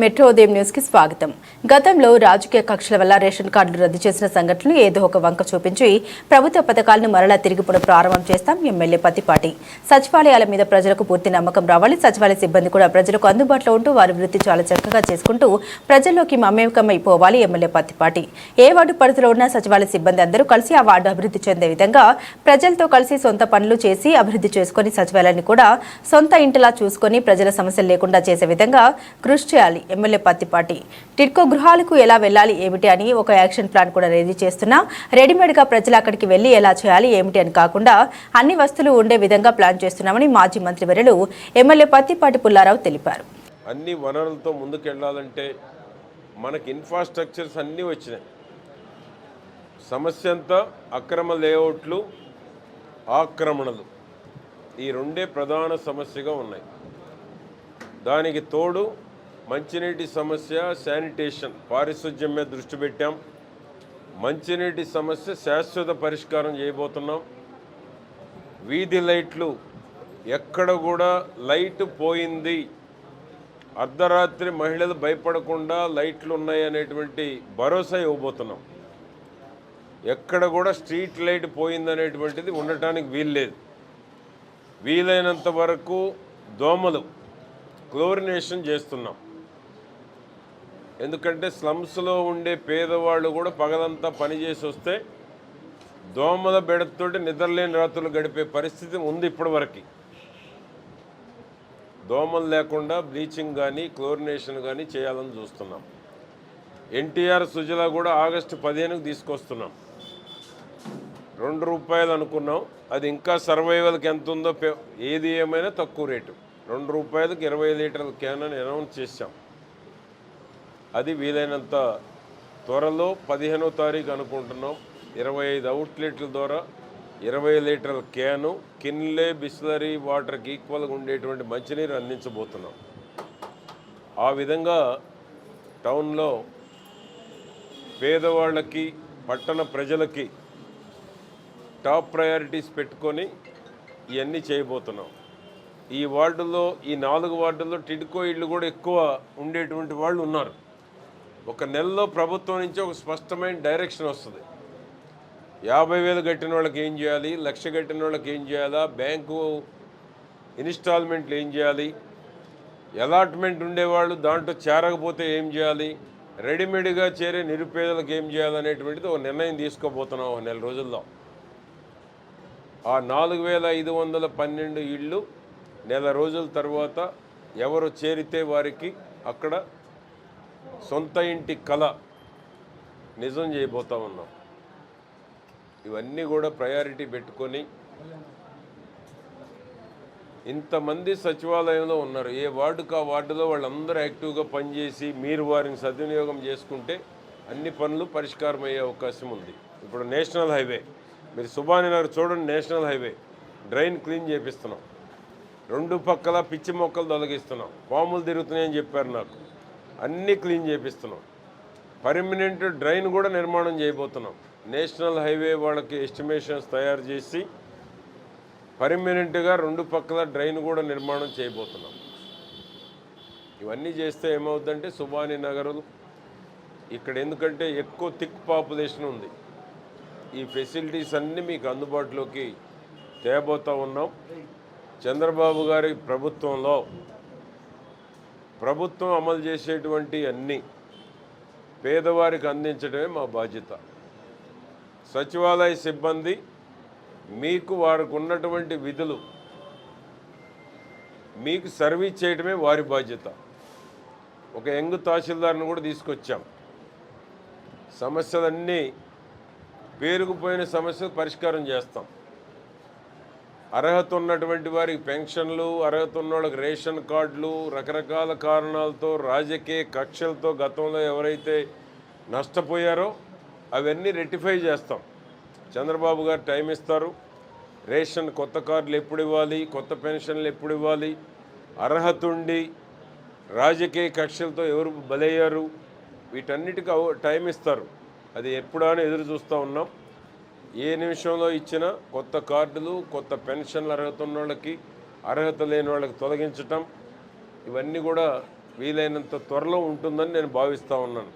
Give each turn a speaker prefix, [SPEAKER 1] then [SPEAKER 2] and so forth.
[SPEAKER 1] Metro ఉదయం న్యూస్కి స్వాగతం. గతంలో రాజకీయ కక్షల వల్ల రేషన్ కార్డులు రద్దు చేసిన సంఘటనలు ఏదో ఒక వంక చూపించి ప్రభుత్వ పథకాలను మరలా తిరిగి ప్రారంభం చేస్తాం ఎమ్మెల్యే పతిపాటి సచివాలయాల మీద ప్రజలకు పూర్తి నమ్మకం రావాలి. సచివాలయ సిబ్బంది కూడా ప్రజలకు అందుబాటులో ఉంటూ వారి వృత్తి చాలా చక్కగా చేసుకుంటూ ప్రజల్లోకి మమేకమైపోవాలి ఎమ్మెల్యే పత్తిపాటి. ఏ వార్డు పరిధిలో ఉన్న సచివాలయ సిబ్బంది అందరూ కలిసి ఆ వార్డు అభివృద్ధి చెందే విధంగా ప్రజలతో కలిసి సొంత పనులు చేసి అభివృద్ధి చేసుకుని సచివాలయాన్ని కూడా సొంత ఇంటిలా చూసుకొని ప్రజల సమస్యలు లేకుండా చేసే విధంగా కృషి చేయాలి. ఎమ్మెల్యే పత్తిపాటి టిడ్కో గృహాలకు ఎలా వెళ్ళాలి ఏమిటి అని ఒక యాక్షన్ ప్లాన్ కూడా రెడీ చేస్తున్నా. రెడీమేడ్గా ప్రజలు అక్కడికి వెళ్ళి ఎలా చేయాలి ఏమిటి అని కాకుండా అన్ని వస్తువులు ఉండే విధంగా ప్లాన్ చేస్తున్నామని మాజీ మంత్రి వర్యులు ఎమ్మెల్యే పత్తిపాటి పుల్లారావు తెలిపారు.
[SPEAKER 2] అన్ని వనరులతో ముందుకెళ్ళాలంటే మనకి ఇన్ఫ్రాస్ట్రక్చర్స్ అన్నీ వచ్చినాయి. సమస్య అంతా అక్రమ లేఅవుట్లు ఆక్రమణలు. ఈ రెండే ప్రధాన సమస్యగా ఉన్నాయి. దానికి తోడు మంచినీటి సమస్య శానిటేషన్ పారిశుధ్యం మీద దృష్టి పెట్టాం. మంచినీటి సమస్య శాశ్వత పరిష్కారం చేయబోతున్నాం. వీధి లైట్లు ఎక్కడ కూడా లైట్ పోయింది. అర్ధరాత్రి మహిళలు భయపడకుండా లైట్లు ఉన్నాయి అనేటువంటి భరోసా ఇవ్వబోతున్నాం. ఎక్కడ కూడా స్ట్రీట్ లైట్ పోయిందనేటువంటిది ఉండటానికి వీల్లేదు. వీలైనంత వరకు దోమలు క్లోరినేషన్ చేస్తున్నాం. ఎందుకంటే స్లమ్స్లో ఉండే పేదవాళ్ళు కూడా పగలంతా పనిచేసి వస్తే దోమల బెడతతోటి నిద్రలేని రాత్రులు గడిపే పరిస్థితి ఉంది ఇప్పటివరకు దోమలు లేకుండా బ్లీచింగ్ కానీ క్లోరినేషన్ కానీ చేయాలని చూస్తున్నాం. ఎన్టీఆర్ సుజల కూడా ఆగస్టు పదిహేనుకు తీసుకొస్తున్నాం. రెండు రూపాయలు అనుకున్నాం. అది ఇంకా సర్వైవల్కి ఎంత ఉందో ఏది ఏమైనా తక్కువ రేటు. రెండు రూపాయలకు ఇరవై లీటర్ల క్యాన్ అని అనౌన్స్ చేశాం. అది వీలైనంత త్వరలో పదిహేనో తారీఖు అనుకుంటున్నాం. ఇరవై ఐదు అవుట్లెట్ల ద్వారా ఇరవై లీటర్ల క్యాను కిన్లే బిస్లరీ వాటర్కి ఈక్వల్గా ఉండేటువంటి మంచినీరు అందించబోతున్నాం. ఆ విధంగా టౌన్లో పేదవాళ్ళకి పట్టణ ప్రజలకి టాప్ ప్రయారిటీస్ పెట్టుకొని ఇవన్నీ చేయబోతున్నాం. ఈ వార్డులో ఈ నాలుగు వార్డుల్లో టిడ్కో ఇళ్ళు కూడా ఎక్కువ ఉండేటువంటి వాళ్ళు ఉన్నారు. ఒక నెలలో ప్రభుత్వం నుంచి ఒక స్పష్టమైన డైరెక్షన్ వస్తుంది. యాభై వేలు కట్టిన వాళ్ళకి ఏం చేయాలి? లక్ష కట్టిన వాళ్ళకి ఏం చేయాలా? బ్యాంకు ఇన్స్టాల్మెంట్లు ఏం చేయాలి? అలాట్మెంట్ ఉండేవాళ్ళు దాంట్లో చేరకపోతే ఏం చేయాలి? రెడీమేడ్గా చేరే నిరుపేదలకు ఏం చేయాలనేటువంటిది ఒక నిర్ణయం తీసుకోబోతున్నాం ఒక నెల రోజుల్లో. ఆ నాలుగు వేల ఐదు వందల పన్నెండు ఇళ్ళు నెల రోజుల తర్వాత ఎవరు చేరితే వారికి అక్కడ సొంత ఇంటి కళ నిజం చేయబోతా ఉన్నాం. ఇవన్నీ కూడా ప్రయారిటీ పెట్టుకొని ఇంతమంది సచివాలయంలో ఉన్నారు. ఏ వార్డుకు ఆ వార్డులో వాళ్ళందరూ యాక్టివ్గా పనిచేసి మీరు వారిని సద్వినియోగం చేసుకుంటే అన్ని పనులు పరిష్కారం అయ్యే అవకాశం ఉంది. ఇప్పుడు నేషనల్ హైవే మీరు సుభాని నగర్ చూడండి నేషనల్ హైవే డ్రైన్ క్లీన్ చేపిస్తున్నాం. రెండు పక్కల పిచ్చి మొక్కలు తొలగిస్తున్నాం. పాములు తిరుగుతున్నాయని చెప్పారు నాకు. అన్నీ క్లీన్ చేపిస్తున్నాం. పర్మనెంట్ డ్రైన్ కూడా నిర్మాణం చేయబోతున్నాం. నేషనల్ హైవే వాళ్ళకి ఎస్టిమేషన్స్ తయారు చేసి పర్మనెంట్గా రెండు పక్కల డ్రైన్ కూడా నిర్మాణం చేయబోతున్నాం. ఇవన్నీ చేస్తే ఏమవుతుందంటే సుభాని నగరు ఇక్కడ ఎందుకంటే ఎక్కువ థిక్ పాపులేషన్ ఉంది. ఈ ఫెసిలిటీస్ అన్నీ మీకు అందుబాటులోకి తేబోతా ఉన్నాం. చంద్రబాబు గారి ప్రభుత్వంలో ప్రభుత్వం అమలు చేసేటువంటి అన్ని పేదవారికి అందించడమే మా బాధ్యత. సచివాలయ సిబ్బంది మీకు వారికి ఉన్నటువంటి విధులు మీకు సర్వీస్ చేయడమే వారి బాధ్యత. ఒక యంగ్ తహసీల్దార్ను కూడా తీసుకొచ్చాం. సమస్యలన్నీ పేరుకుపోయిన సమస్యలు పరిష్కారం చేస్తాం. అర్హత ఉన్నటువంటి వారికి పెన్షన్లు అర్హత ఉన్న వాళ్ళకి రేషన్ కార్డులు రకరకాల కారణాలతో రాజకీయ కక్షలతో గతంలో ఎవరైతే నష్టపోయారో అవన్నీ రెక్టిఫై చేస్తాం. చంద్రబాబు గారు టైం ఇస్తారు. రేషన్ కొత్త కార్డులు ఎప్పుడు ఇవ్వాలి కొత్త పెన్షన్లు ఎప్పుడు ఇవ్వాలి అర్హత ఉండి రాజకీయ కక్షలతో ఎవరు బలయ్యారు వీటన్నిటికీ టైం ఇస్తారు. అది ఎప్పుడా ఎదురు చూస్తూ ఉన్నాం. ఏ నిమిషంలో ఇచ్చినా కొత్త కార్డులు కొత్త పెన్షన్లు అర్హత ఉన్న వాళ్ళకి అర్హత లేని వాళ్ళకి తొలగించటం ఇవన్నీ కూడా వీలైనంత త్వరలో ఉంటుందని నేను భావిస్తూ ఉన్నాను.